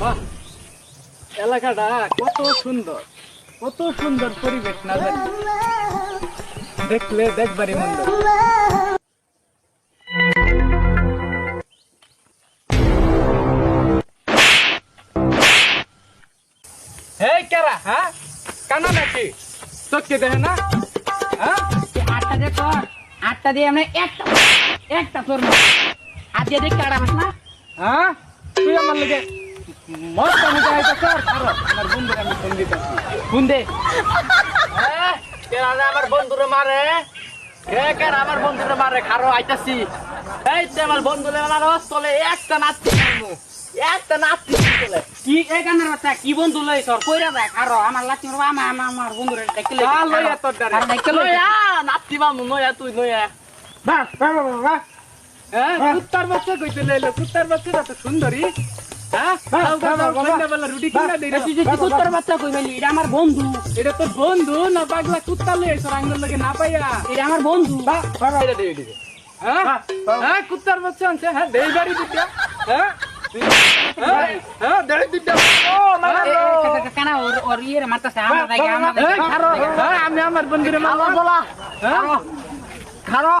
বাহ। এলাকাটা কত সুন্দর কত সুন্দর পরিবেশ না জানি। দেখলে দেখবারই মন্দ এই কেরা হ্যাঁ? কানা নাকি? চোখকে দেখে না? হ্যাঁ? আটটা দিয়ে কর আটটা দিয়ে আমরা একটা একটা তোর হাত দিয়ে দেখ কাটা না। হ্যাঁ? তুই আমার লেগে মস্ত আমি চাইতে কর খারাপ আমার বন্ধুকে আমি ফোন দিতেছি। ফোন দে। কেরা আমার বন্ধুরে মারে? এ কেরা আমার বন্ধুরে মারে? খারো আইতাছি। এই যে আমার বন্ধুরে একটা একটা নাচতে চলে। কি এই বাচ্চা? কি বন্ধু লই সর কইরা দেখ আর আমার লাচি মারবা আমার আমার বন্ধুরে লই আ, লইয়া তোর। আর দেখতে লই নয়া নাচতে পারব নয়া তুই নয়া বাহ বাহ বাহ। হ্যাঁ কুত্তার বাচ্চা কইতে লইলো। কুত্তার বাচ্চাটা তো সুন্দরী। হ্যাঁ? বলি এটা আমার বন্ধু। এটা তোর বন্ধু? না পাগলা কুত্তা লই এসে আঙ্গুল না পাইয়া। এটা আমার বন্ধু। এটা দিয়ে দিবে হ্যাঁ? হ্যাঁ কুত্তার বাচ্চা আনছে। হ্যাঁ দেই বাড়ি দিটা হ্যাঁ? হ্যাঁ? হ্যাঁ আমরা হ্যাঁ আমি বন্ধুরে হ্যাঁ? খারো।